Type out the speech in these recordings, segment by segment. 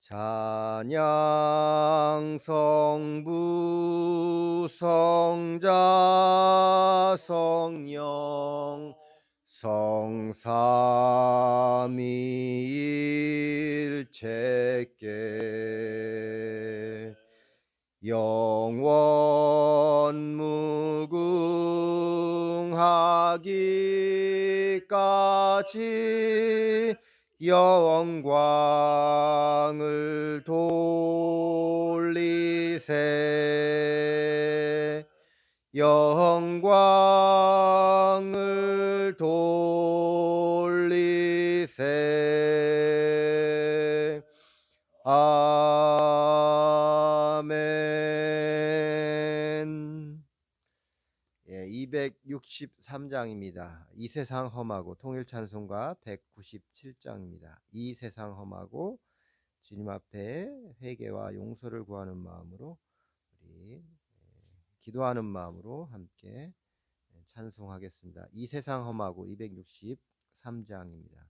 찬양 성부 성자 성령 성삼위일체께 영원 무궁하기까지 영광을 돌리세. 영광을 돌리세 263장입니다. 이 세상 험하고 통일 찬송가 197장입니다. 이 세상 험하고 주님 앞에 회개와 용서를 구하는 마음으로 우리 예, 기도하는 마음으로 함께 찬송하겠습니다. 이 세상 험하고 263장입니다.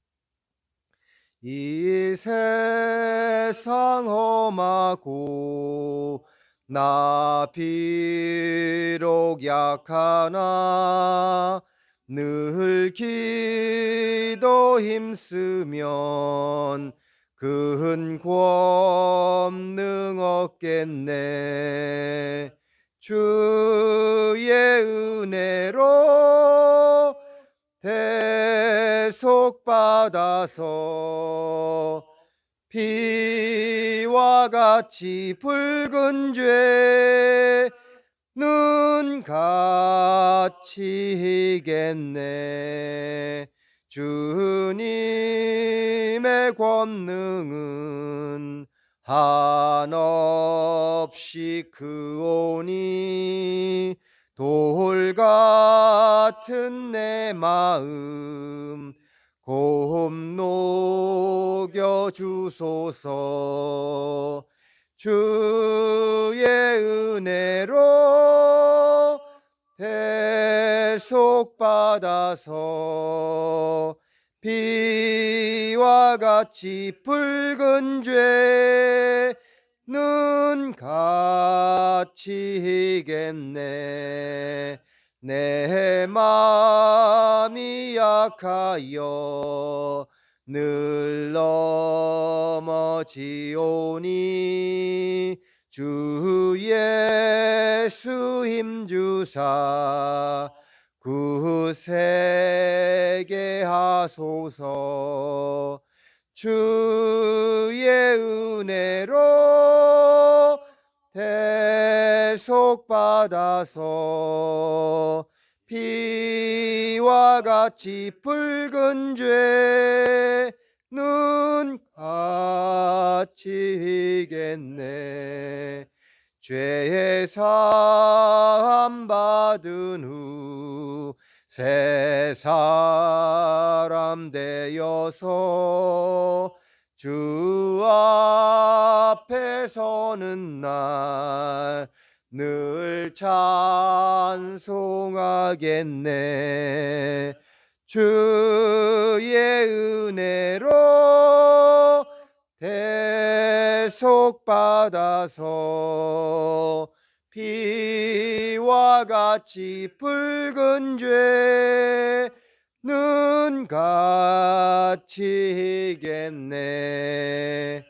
이 세상 험하고 나 비록 약하나 늘 기도 힘쓰면 큰 권능 얻겠네. 주의 은혜로 대속 받아서 피와 같이 붉은 죄는 같이 겠네. 주님의 권능은 한없이 크오니 돌 같은 내 마음 곰 녹여 주소서. 주의 은혜로 대속 받아서 피와 같이 붉은 죄는 같이겠네 내 마음이 약하여 늘 넘어지오니 주 예수 힘주사 구세게 하소서. 주의 은혜로 대 속 받아서 피와 같이 붉은 죄는 같이 겠네. 죄의 사함 받은 후 새 사람 되어서 주 앞에 서는 날 늘 찬송하겠네. 주의 은혜로 대속 받아서 피와 같이 붉은 죄는 같이 겠네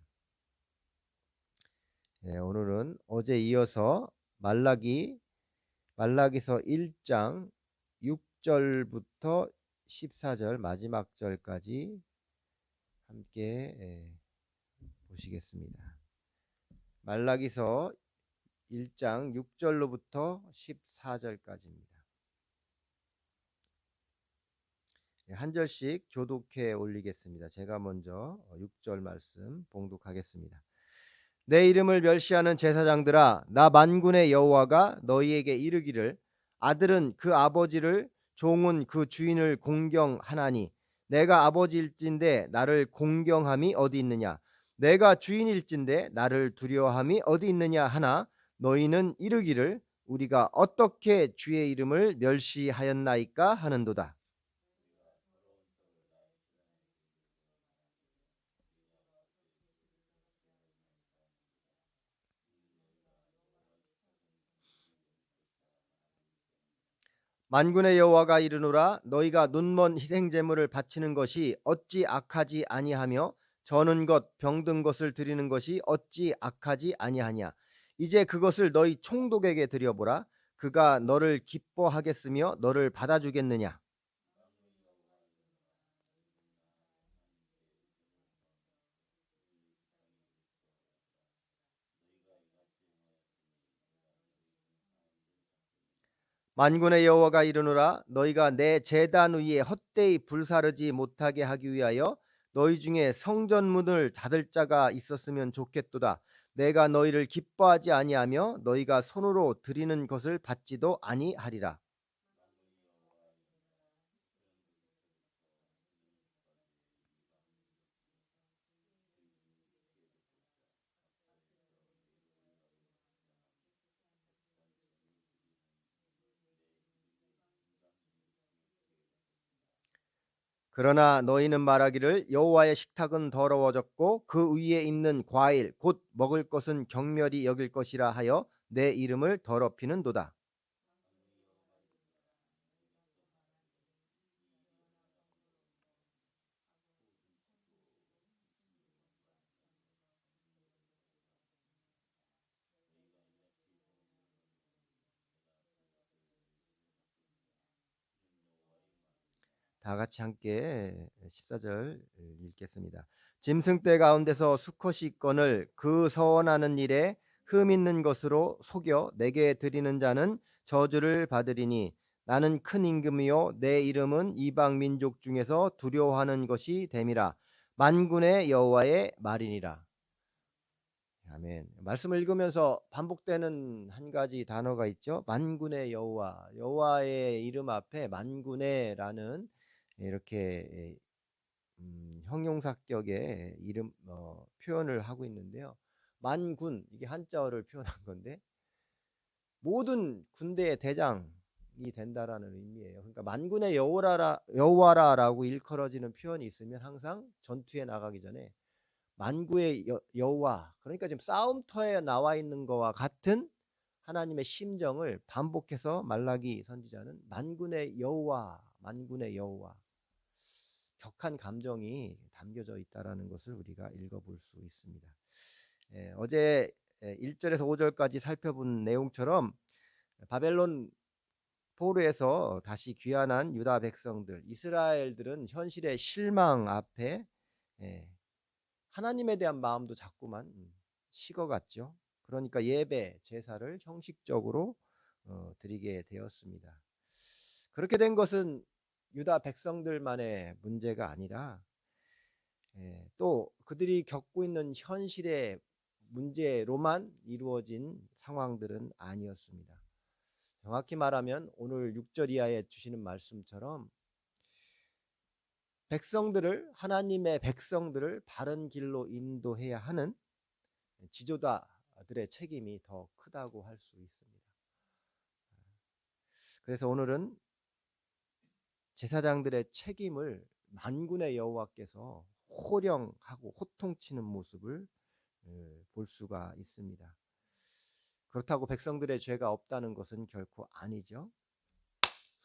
네, 오늘은 어제 이어서 말라기 말라기서 1장 6절부터 14절 마지막 절까지 함께 예, 보시겠습니다. 말라기서 1장 6절로부터 14절까지입니다. 예, 한 절씩 교독해 올리겠습니다. 제가 먼저 6절 말씀 봉독하겠습니다. 내 이름을 멸시하는 제사장들아 나 만군의 여호와가 너희에게 이르기를 아들은 그 아버지를 종은 그 주인을 공경하나니 내가 아버지일진데 나를 공경함이 어디 있느냐? 내가 주인일진데 나를 두려워함이 어디 있느냐? 하나 너희는 이르기를 우리가 어떻게 주의 이름을 멸시하였나이까 하는도다 만군의 여호와가 이르노라 너희가 눈먼 희생 제물을 바치는 것이 어찌 악하지 아니하며 저는 것 병든 것을 드리는 것이 어찌 악하지 아니하냐? 이제 그것을 너희 총독에게 드려보라. 그가 너를 기뻐하겠으며 너를 받아주겠느냐 만군의 여호와가 이르노라 너희가 내 제단 위에 헛되이 불사르지 못하게 하기 위하여 너희 중에 성전 문을 닫을 자가 있었으면 좋겠도다. 내가 너희를 기뻐하지 아니하며 너희가 손으로 드리는 것을 받지도 아니하리라 그러나 너희는 말하기를 여호와의 식탁은 더러워졌고 그 위에 있는 과일 곧 먹을 것은 경멸이 여길 것이라 하여 내 이름을 더럽히는도다. 다 같이 함께 14절 읽겠습니다. 짐승 떼 가운데서 수컷이 있건을 그 서원하는 일에 흠 있는 것으로 속여 내게 드리는 자는 저주를 받으리니 나는 큰 임금이요 내 이름은 이방 민족 중에서 두려워하는 것이 됨이라 만군의 여호와의 말이니라. 아멘. 말씀을 읽으면서 반복되는 한 가지 단어가 있죠. 만군의 여호와. 여호와의 이름 앞에 만군의라는 이렇게 음, 형용사격의 이름 어, 표현을 하고 있는데요. 만군 이게 한자어를 표현한 건데 모든 군대의 대장이 된다라는 의미예요. 그러니까 만군의 여호라라 여호와라라고 일컬어지는 표현이 있으면 항상 전투에 나가기 전에 만구의 여, 여호와 그러니까 지금 싸움터에 나와 있는 거와 같은 하나님의 심정을 반복해서 말라기 선지자는 만군의 여호와 만군의 여호와 격한 감정이 담겨져 있다라는 것을 우리가 읽어볼 수 있습니다. 예, 어제 1절에서 5절까지 살펴본 내용처럼 바벨론 포로에서 다시 귀환한 유다 백성들, 이스라엘들은 현실의 실망 앞에 예, 하나님에 대한 마음도 자꾸만 식어갔죠. 그러니까 예배, 제사를 형식적으로 어, 드리게 되었습니다. 그렇게 된 것은 유다 백성들만의 문제가 아니라 예, 또 그들이 겪고 있는 현실의 문제로만 이루어진 상황들은 아니었습니다. 정확히 말하면 오늘 6절 이하에 주시는 말씀처럼 백성들을 하나님의 백성들을 바른 길로 인도해야 하는 지도자들의 책임이 더 크다고 할 수 있습니다. 그래서 오늘은 제사장들의 책임을 만군의 여호와께서 호령하고 호통치는 모습을 볼 수가 있습니다. 그렇다고 백성들의 죄가 없다는 것은 결코 아니죠.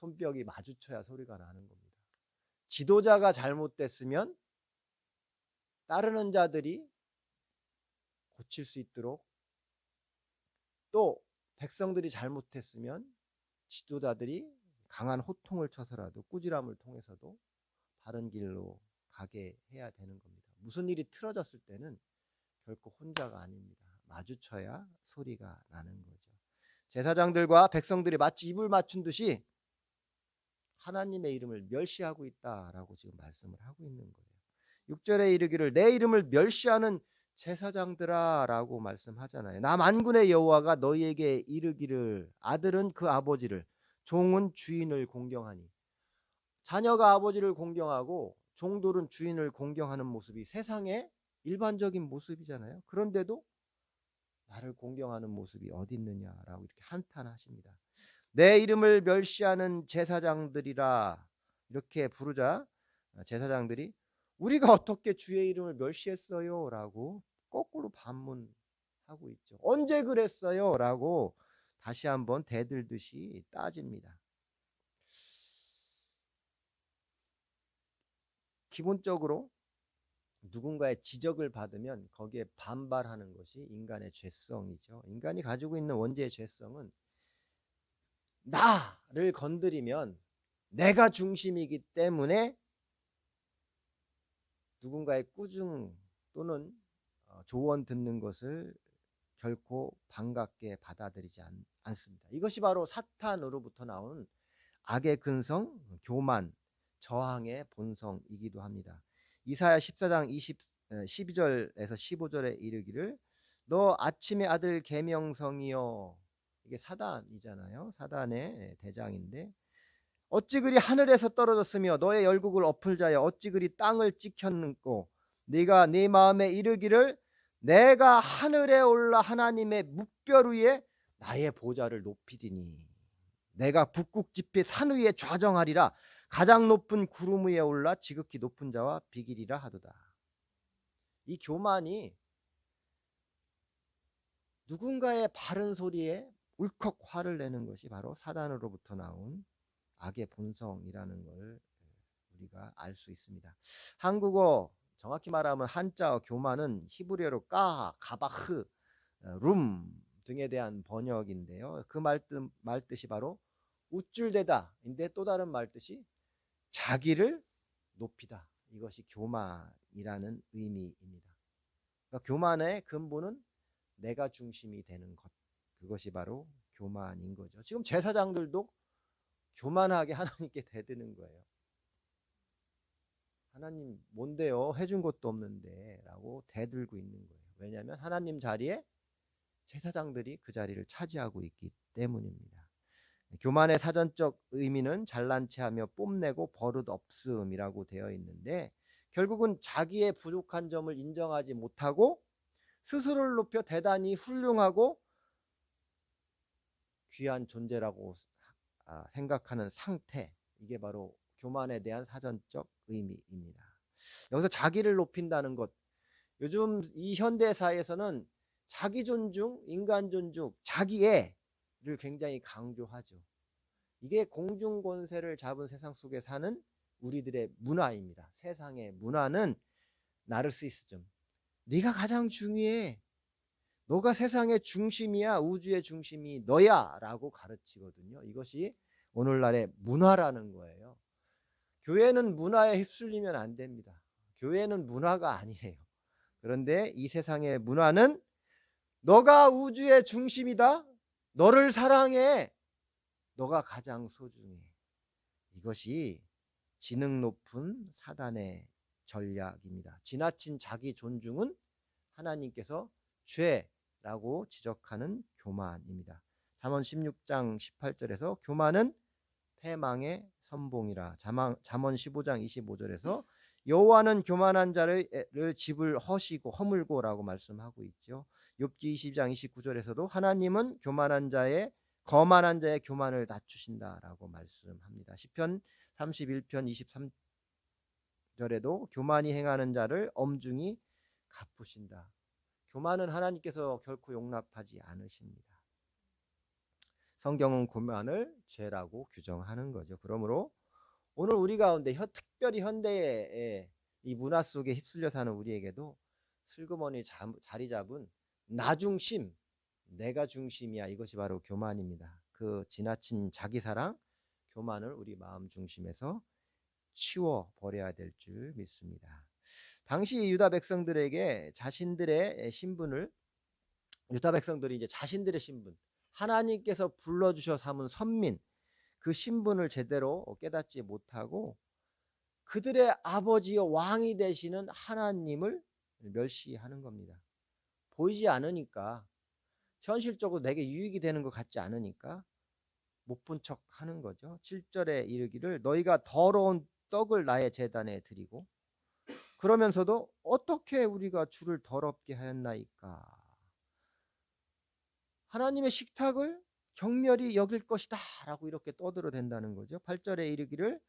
손뼉이 마주쳐야 소리가 나는 겁니다. 지도자가 잘못됐으면 따르는 자들이 고칠 수 있도록 또 백성들이 잘못했으면 지도자들이 강한 호통을 쳐서라도 꾸지람을 통해서도 바른 길로 가게 해야 되는 겁니다. 무슨 일이 틀어졌을 때는 결코 혼자가 아닙니다. 마주쳐야 소리가 나는 거죠. 제사장들과 백성들이 마치 입을 맞춘 듯이 하나님의 이름을 멸시하고 있다라고 지금 말씀을 하고 있는 거예요. 6절에 이르기를 내 이름을 멸시하는 제사장들아라고 말씀하잖아요. 나 만군의 여호와가 너희에게 이르기를 아들은 그 아버지를 종은 주인을 공경하니 자녀가 아버지를 공경하고 종들은 주인을 공경하는 모습이 세상의 일반적인 모습이잖아요. 그런데도 나를 공경하는 모습이 어디 있느냐라고 이렇게 한탄하십니다. 내 이름을 멸시하는 제사장들이라 이렇게 부르자 제사장들이 우리가 어떻게 주의 이름을 멸시했어요라고 거꾸로 반문하고 있죠. 언제 그랬어요라고 다시 한번 대들듯이 따집니다. 기본적으로 누군가의 지적을 받으면 거기에 반발하는 것이 인간의 죄성이죠. 인간이 가지고 있는 원죄의 죄성은 나를 건드리면 내가 중심이기 때문에 누군가의 꾸중 또는 어, 조언 듣는 것을 결코 반갑게 받아들이지 않, 않습니다. 이것이 바로 사탄으로부터 나온 악의 근성, 교만, 저항의 본성이기도 합니다. 이사야 14장 20, 12절에서 15절에 이르기를 너 아침의 아들 계명성이여 이게 사단이잖아요. 사단의 대장인데 어찌 그리 하늘에서 떨어졌으며 너의 열국을 엎을 자여 어찌 그리 땅을 찍혔는고 네가 네 마음에 이르기를 내가 하늘에 올라 하나님의 묵별 위에 나의 보좌를 높이리니 내가 북극 지폐 산 위에 좌정하리라 가장 높은 구름 위에 올라 지극히 높은 자와 비길이라 하도다. 이 교만이 누군가의 바른 소리에 울컥 화를 내는 것이 바로 사단으로부터 나온 악의 본성이라는 걸 우리가 알 수 있습니다. 한국어 정확히 말하면 한자어 교만은 히브리어로 까, 가바흐, 어, 룸 등에 대한 번역인데요. 그 말뜻 말뜻이 바로 우쭐대다인데 또 다른 말뜻이 자기를 높이다. 이것이 교만이라는 의미입니다. 그러니까 교만의 근본은 내가 중심이 되는 것. 그것이 바로 교만인 거죠. 지금 제사장들도 교만하게 하나님께 대드는 거예요. 하나님 뭔데요? 해준 것도 없는데 라고 대들고 있는 거예요. 왜냐하면 하나님 자리에 제사장들이 그 자리를 차지하고 있기 때문입니다. 교만의 사전적 의미는 잘난 체하며 뽐내고 버릇 없음이라고 되어 있는데 결국은 자기의 부족한 점을 인정하지 못하고 스스로를 높여 대단히 훌륭하고 귀한 존재라고 아, 생각하는 상태 이게 바로 교만에 대한 사전적 의미입니다. 여기서 자기를 높인다는 것 요즘 이 현대 사회에서는 자기 존중, 인간 존중, 자기애를 굉장히 강조하죠. 이게 공중 권세를 잡은 세상 속에 사는 우리들의 문화입니다. 세상의 문화는 나르시스즘. 네가 가장 중요해. 너가 세상의 중심이야. 우주의 중심이 너야라고 가르치거든요. 이것이 오늘날의 문화라는 거예요. 교회는 문화에 휩쓸리면 안 됩니다. 교회는 문화가 아니에요. 그런데 이 세상의 문화는 너가 우주의 중심이다. 너를 사랑해. 너가 가장 소중해. 이것이 지능 높은 사단의 전략입니다. 지나친 자기 존중은 하나님께서 죄라고 지적하는 교만입니다. 잠언 16장 18절에서 교만은 패망의 선봉이라 잠언 15장 25절에서 여호와는 교만한 자를 집을 허시고 허물고라고 말씀하고 있죠. 욥기 20장 29절에서도 하나님은 교만한 자의 거만한 자의 교만을 낮추신다라고 말씀합니다. 시편 31편 23절에도 교만이 행하는 자를 엄중히 갚으신다. 교만은 하나님께서 결코 용납하지 않으십니다. 성경은 교만을 죄라고 규정하는 거죠. 그러므로 오늘 우리 가운데 특별히 현대의 이 문화 속에 휩쓸려 사는 우리에게도 슬그머니 자리 잡은 나 중심, 내가 중심이야. 이것이 바로 교만입니다. 그 지나친 자기 사랑, 교만을 우리 마음 중심에서 치워 버려야 될 줄 믿습니다. 당시 유다 백성들에게 자신들의 신분을 유다 백성들이 이제 자신들의 신분, 하나님께서 불러주셔 삼은 선민, 그 신분을 제대로 깨닫지 못하고 그들의 아버지여 왕이 되시는 하나님을 멸시하는 겁니다. 보이지 않으니까 현실적으로 내게 유익이 되는 것 같지 않으니까 못 본 척 하는 거죠. 7절에 이르기를 너희가 더러운 떡을 나의 재단에 드리고 그러면서도 어떻게 우리가 주를 더럽게 하였나이까 하나님의 식탁을 경멸이 여길 것이다 라고 이렇게 떠들어댄다는 거죠. 8절에 이르기를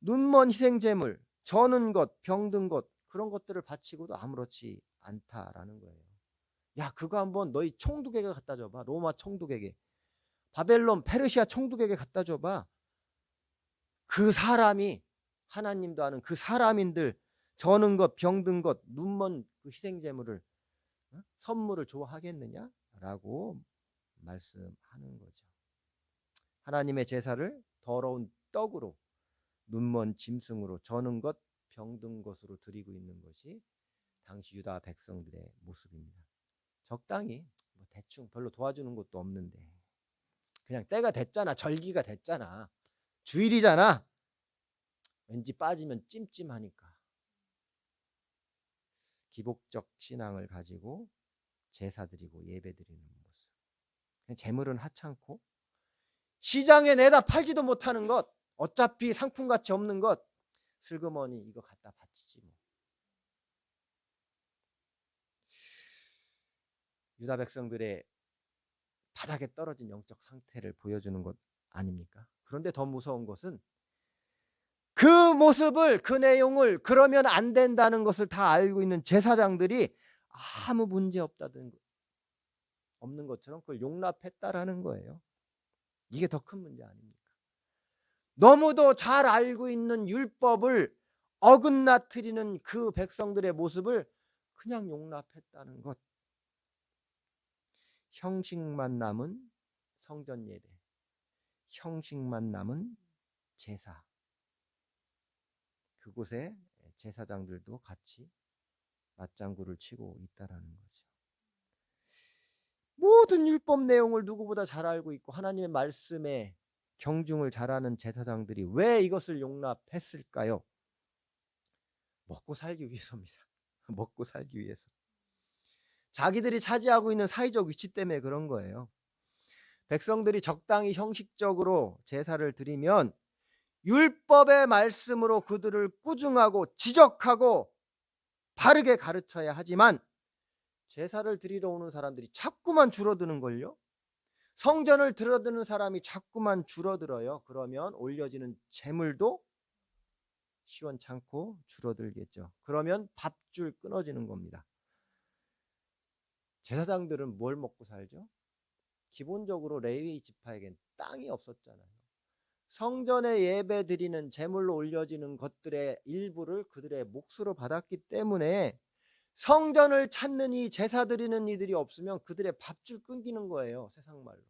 눈먼 희생제물, 저는 것, 병든 것 그런 것들을 바치고도 아무렇지 않다라는 거예요. 야 그거 한번 너희 총독에게 갖다 줘봐. 로마 총독에게. 바벨론, 페르시아 총독에게 갖다 줘봐. 그 사람이 하나님도 아는 그 사람인들 저는 것, 병든 것, 눈먼 그 희생제물을 어? 선물을 좋아하겠느냐? 라고 말씀하는 거죠. 하나님의 제사를 더러운 떡으로 눈먼 짐승으로 저는 것 병든 것으로 드리고 있는 것이 당시 유다 백성들의 모습입니다. 적당히 뭐 대충 별로 도와주는 것도 없는데 그냥 때가 됐잖아 절기가 됐잖아 주일이잖아 왠지 빠지면 찜찜하니까 기복적 신앙을 가지고 제사 드리고 예배 드리는 모습. 재물은 하찮고 시장에 내다 팔지도 못하는 것, 어차피 상품 가치 없는 것, 슬그머니 이거 갖다 바치지 뭐. 유다 백성들의 바닥에 떨어진 영적 상태를 보여주는 것 아닙니까? 그런데 더 무서운 것은 그 모습을 그 내용을 그러면 안 된다는 것을 다 알고 있는 제사장들이 아무 문제 없다든 없는 것처럼 그걸 용납했다라는 거예요. 이게 더 큰 문제 아닙니까? 너무도 잘 알고 있는 율법을 어긋나뜨리는 그 백성들의 모습을 그냥 용납했다는 것. 형식만 남은 성전 예배, 형식만 남은 제사. 그곳에 제사장들도 같이 맞장구를 치고 있다라는 거죠. 모든 율법 내용을 누구보다 잘 알고 있고 하나님의 말씀에 경중을 잘하는 제사장들이 왜 이것을 용납했을까요? 먹고 살기 위해서입니다. 먹고 살기 위해서. 자기들이 차지하고 있는 사회적 위치 때문에 그런 거예요. 백성들이 적당히 형식적으로 제사를 드리면 율법의 말씀으로 그들을 꾸중하고 지적하고 바르게 가르쳐야 하지만 제사를 드리러 오는 사람들이 자꾸만 줄어드는 걸요. 성전을 들어드는 사람이 자꾸만 줄어들어요. 그러면 올려지는 재물도 시원찮고 줄어들겠죠. 그러면 밥줄 끊어지는 겁니다. 제사장들은 뭘 먹고 살죠? 기본적으로 레위 지파에겐 땅이 없었잖아요. 성전에 예배 드리는 제물로 올려지는 것들의 일부를 그들의 몫으로 받았기 때문에 성전을 찾는 이 제사 드리는 이들이 없으면 그들의 밥줄 끊기는 거예요. 세상 말로.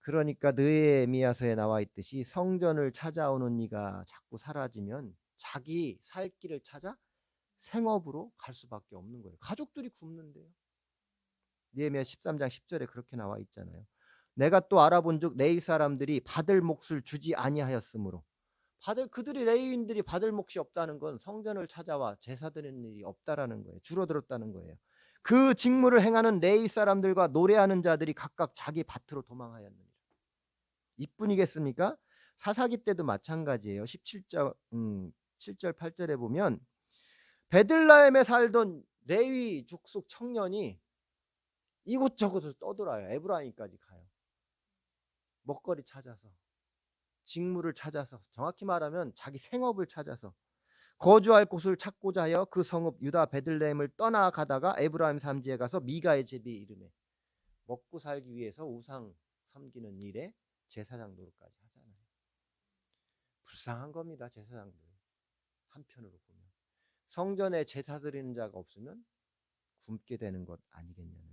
그러니까 느헤미야서에 나와 있듯이 성전을 찾아오는 이가 자꾸 사라지면 자기 살 길을 찾아 생업으로 갈 수밖에 없는 거예요. 가족들이 굶는데요. 느헤미야 13장 10절에 그렇게 나와 있잖아요. 내가 또 알아본즉 레이 사람들이 받을 몫을 주지 아니하였으므로 받을 그들이 레이인들이 받을 몫이 없다는 건 성전을 찾아와 제사 드리는 일이 없다라는 거예요. 줄어들었다는 거예요. 그 직무를 행하는 레이 사람들과 노래하는 자들이 각각 자기 밭으로 도망하였느니라. 이뿐이겠습니까? 사사기 때도 마찬가지예요. 17절 음, 7절 8절에 보면 베들라헴에 살던 레위 족속 청년이 이곳저곳을 떠돌아요. 에브라임까지 가요. 먹거리 찾아서 직무를 찾아서 정확히 말하면 자기 생업을 찾아서 거주할 곳을 찾고자 하여 그 성읍 유다 베들레헴을 떠나가다가 에브라임 삼지에 가서 미가의 집이 이름에 먹고 살기 위해서 우상 섬기는 일에 제사장 노릇까지 하잖아요. 불쌍한 겁니다, 제사장들. 한편으로 보면 성전에 제사 드리는 자가 없으면 굶게 되는 것 아니겠냐는.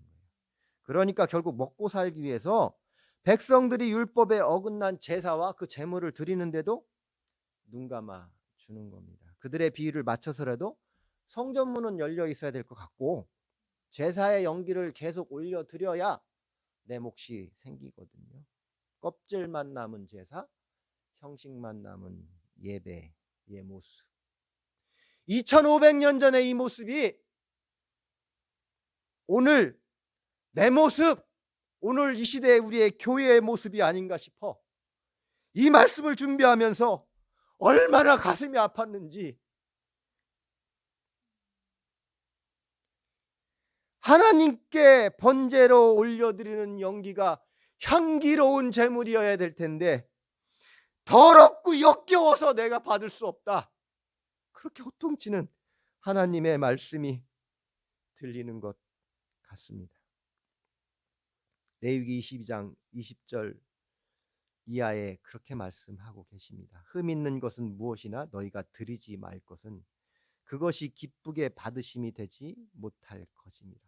그러니까 결국 먹고 살기 위해서 백성들이 율법에 어긋난 제사와 그 제물을 드리는데도 눈 감아 주는 겁니다. 그들의 비위를 맞춰서라도 성전문은 열려 있어야 될 것 같고 제사의 연기를 계속 올려 드려야 내 몫이 생기거든요. 껍질만 남은 제사, 형식만 남은 예배의 모습. 2500년 전의 이 모습이 오늘 내 모습, 오늘 이 시대의 우리의 교회의 모습이 아닌가 싶어. 이 말씀을 준비하면서 얼마나 가슴이 아팠는지 하나님께 번제로 올려드리는 연기가 향기로운 제물이어야 될 텐데 더럽고 역겨워서 내가 받을 수 없다. 그렇게 호통치는 하나님의 말씀이 들리는 것 같습니다. 레위기 22장 20절 이하에 그렇게 말씀하고 계십니다. 흠 있는 것은 무엇이나 너희가 드리지 말 것은 그것이 기쁘게 받으심이 되지 못할 것입니다.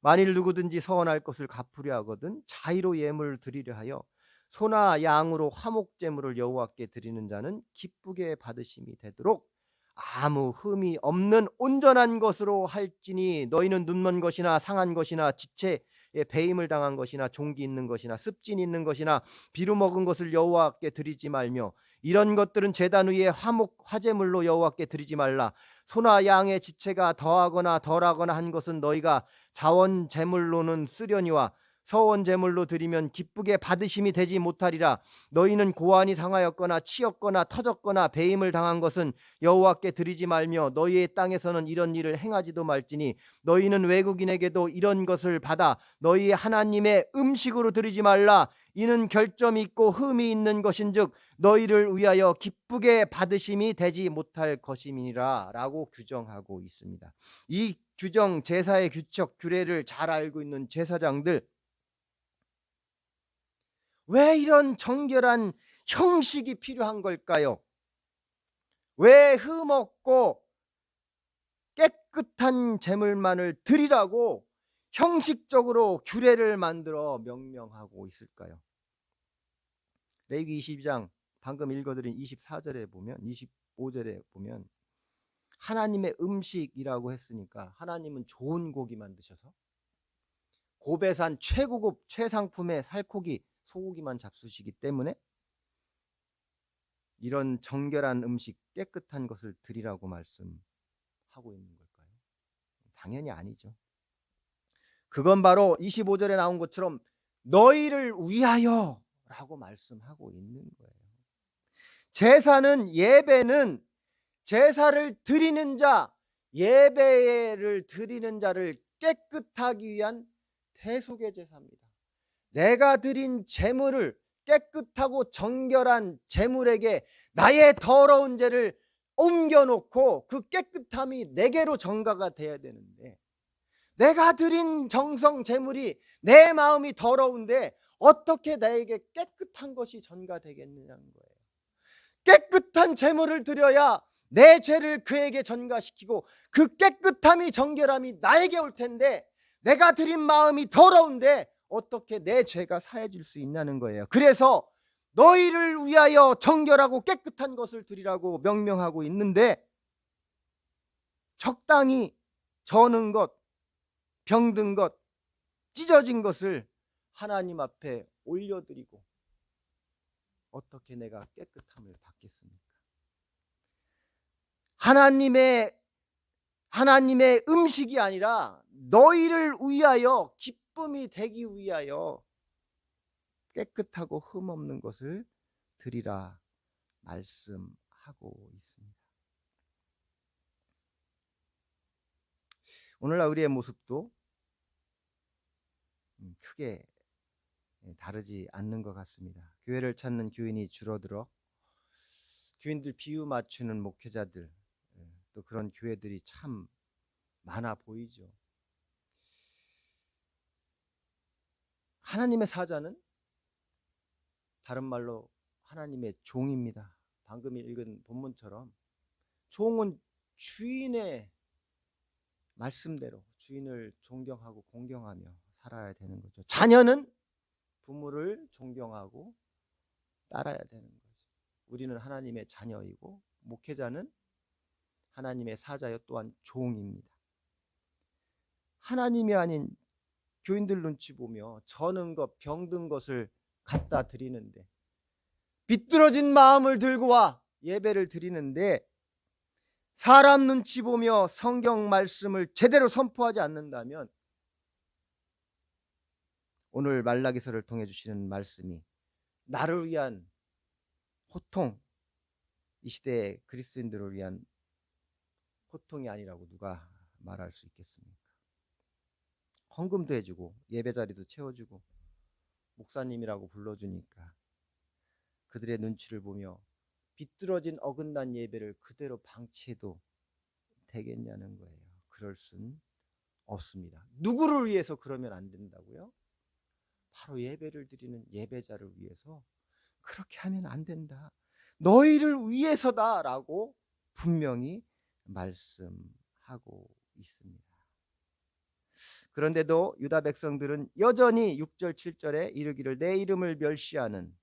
만일 누구든지 서원할 것을 갚으려 하거든 자의로 예물을 드리려 하여 소나 양으로 화목 제물을 여호와께 드리는 자는 기쁘게 받으심이 되도록 아무 흠이 없는 온전한 것으로 할지니 너희는 눈먼 것이나 상한 것이나 지체에 배임을 당한 것이나 종기 있는 것이나 습진 있는 것이나 비루 먹은 것을 여호와께 드리지 말며 이런 것들은 제단 위에 화목 화제물로 여호와께 드리지 말라. 소나 양의 지체가 더하거나 덜하거나 한 것은 너희가 자원 제물로는 쓰려니와 서원 제물로 드리면 기쁘게 받으심이 되지 못하리라 너희는 고안이 상하였거나 치였거나 터졌거나 배임을 당한 것은 여호와께 드리지 말며 너희의 땅에서는 이런 일을 행하지도 말지니 너희는 외국인에게도 이런 것을 받아 너희의 하나님의 음식으로 드리지 말라 이는 결점이 있고 흠이 있는 것인즉 너희를 위하여 기쁘게 받으심이 되지 못할 것임이니라라고 규정하고 있습니다. 이 규정 제사의 규칙 규례를 잘 알고 있는 제사장들 왜 이런 정결한 형식이 필요한 걸까요? 왜 흠없고 깨끗한 제물만을 드리라고 형식적으로 규례를 만들어 명명하고 있을까요? 레위기 22장 방금 읽어드린 24절에 보면 25절에 보면 하나님의 음식이라고 했으니까 하나님은 좋은 고기 만 드셔서 고배산 최고급 최상품의 살코기 소고기만 잡수시기 때문에 이런 정결한 음식 깨끗한 것을 드리라고 말씀하고 있는 걸까요? 당연히 아니죠. 그건 바로 25절에 나온 것처럼 너희를 위하여 라고 말씀하고 있는 거예요. 제사는 예배는 제사를 드리는 자, 예배를 드리는 자를 깨끗하기 위한 대속의 제사입니다. 내가 드린 재물을 깨끗하고 정결한 재물에게 나의 더러운 죄를 옮겨 놓고 그 깨끗함이 내게로 전가가 돼야 되는데 내가 드린 정성 재물이 내 마음이 더러운데 어떻게 나에게 깨끗한 것이 전가되겠느냐는 거예요. 깨끗한 재물을 드려야 내 죄를 그에게 전가시키고 그 깨끗함이 정결함이 나에게 올 텐데 내가 드린 마음이 더러운데 어떻게 내 죄가 사해질 수 있냐는 거예요. 그래서 너희를 위하여 정결하고 깨끗한 것을 드리라고 명명하고 있는데 적당히 저는 것, 병든 것, 찢어진 것을 하나님 앞에 올려드리고 어떻게 내가 깨끗함을 받겠습니까? 하나님의 하나님의 음식이 아니라 너희를 위하여 기쁨이 되기 위하여 깨끗하고 흠 없는 것을 드리라 말씀하고 있습니다. 오늘날 우리의 모습도 음, 크게 다르지 않는 것 같습니다. 교회를 찾는 교인이 줄어들어 교인들 비유 맞추는 목회자들 예, 또 그런 교회들이 참 많아 보이죠. 하나님의 사자는 다른 말로 하나님의 종입니다. 방금 읽은 본문처럼 종은 주인의 말씀대로 주인을 존경하고 공경하며 살아야 되는 거죠. 자녀는 부모를 존경하고 따라야 되는 거죠. 우리는 하나님의 자녀이고 목회자는 하나님의 사자여 또한 종입니다. 하나님이 아닌 교인들 눈치 보며 저는 것 병든 것을 갖다 드리는데 비뚤어진 마음을 들고 와 예배를 드리는데 사람 눈치 보며 성경 말씀을 제대로 선포하지 않는다면 오늘 말라기서를 통해 주시는 말씀이 나를 위한 호통 이 시대의 그리스도인들을 위한 호통이 아니라고 누가 말할 수 있겠습니까? 헌금도 해주고 예배 자리도 채워주고 목사님이라고 불러주니까 그들의 눈치를 보며 비뚤어진 어긋난 예배를 그대로 방치해도 되겠냐는 거예요. 그럴 순 없습니다. 누구를 위해서 그러면 안 된다고요? 바로 예배를 드리는 예배자를 위해서 그렇게 하면 안 된다. 너희를 위해서다라고 분명히 말씀하고 있습니다. 그런데도 유다 백성들은 여전히 6절 7절에 이르기를 내 이름을 멸시하는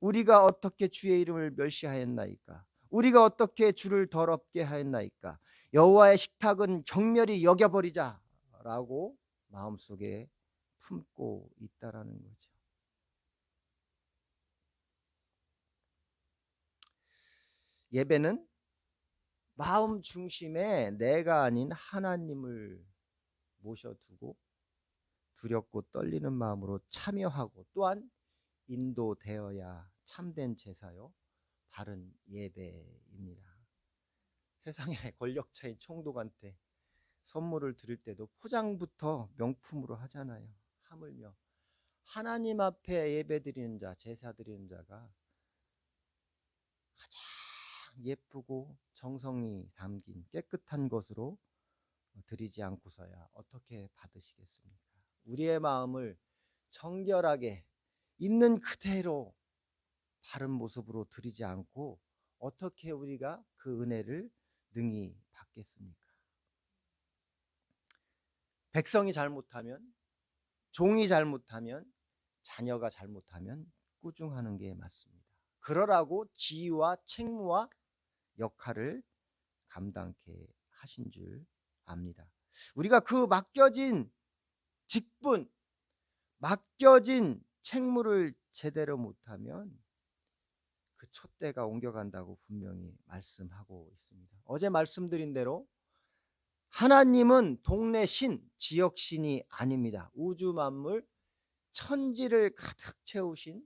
우리가 어떻게 주의 이름을 멸시하였나이까 우리가 어떻게 주를 더럽게 하였나이까 여호와의 식탁은 경멸이 여겨버리자라고 마음속에 품고 있다라는 거죠. 예배는 마음 중심에 내가 아닌 하나님을 모셔두고 두렵고 떨리는 마음으로 참여하고 또한 인도되어야 참된 제사요 바른 예배입니다. 세상의 권력차인 총독한테 선물을 드릴 때도 포장부터 명품으로 하잖아요. 하물며 하나님 앞에 예배드리는 자, 제사 드리는 자가 가장 예쁘고 정성이 담긴 깨끗한 것으로 드리지 않고서야 어떻게 받으시겠습니까? 우리의 마음을 정결하게 있는 그대로 바른 모습으로 드리지 않고 어떻게 우리가 그 은혜를 능히 받겠습니까? 백성이 잘못하면 종이 잘못하면 자녀가 잘못하면 꾸중하는 게 맞습니다. 그러라고 지위와 책무와 역할을 감당케 하신 줄 압니다. 우리가 그 맡겨진 직분, 맡겨진 책무를 제대로 못하면 그 촛대가 옮겨간다고 분명히 말씀하고 있습니다. 어제 말씀드린 대로 하나님은 동네 신, 지역 신이 아닙니다. 우주 만물, 천지를 가득 채우신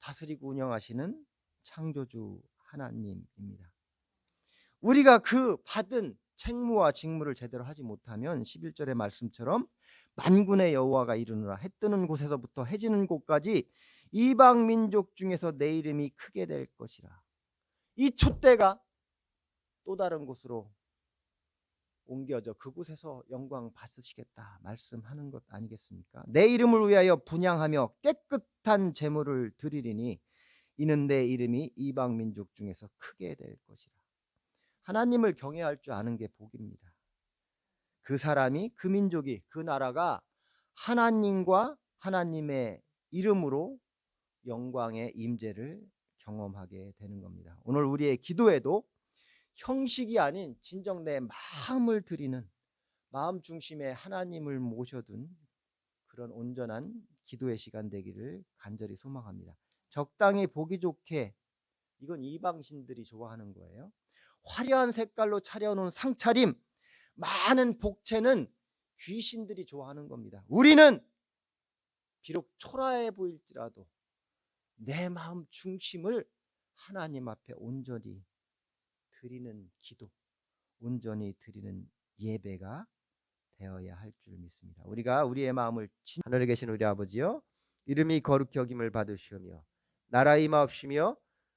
다스리고 운영하시는 창조주 하나님입니다. 우리가 그 받은 책무와 직무를 제대로 하지 못하면 11절의 말씀처럼 만군의 여호와가 이르노라 해 뜨는 곳에서부터 해지는 곳까지 이방 민족 중에서 내 이름이 크게 될 것이라. 이 촛대가 또 다른 곳으로 옮겨져 그곳에서 영광 받으시겠다 말씀하는 것 아니겠습니까? 내 이름을 위하여 분양하며 깨끗한 제물을 드리리니 이는 내 이름이 이방 민족 중에서 크게 될 것이라. 하나님을 경외할 줄 아는 게 복입니다. 그 사람이 그 민족이 그 나라가 하나님과 하나님의 이름으로 영광의 임재를 경험하게 되는 겁니다. 오늘 우리의 기도에도 형식이 아닌 진정 내 마음을 드리는 마음 중심에 하나님을 모셔둔 그런 온전한 기도의 시간 되기를 간절히 소망합니다. 적당히 보기 좋게 이건 이방신들이 좋아하는 거예요. 화려한 색깔로 차려놓은 상차림, 많은 복채는 귀신들이 좋아하는 겁니다. 우리는 비록 초라해 보일지라도 내 마음 중심을 하나님 앞에 온전히 드리는 기도, 온전히 드리는 예배가 되어야 할 줄 믿습니다. 우리가 우리의 마음을 진... 하늘에 계신 우리 아버지요 이름이 거룩히 여김을 받으시오며 나라 임하옵시며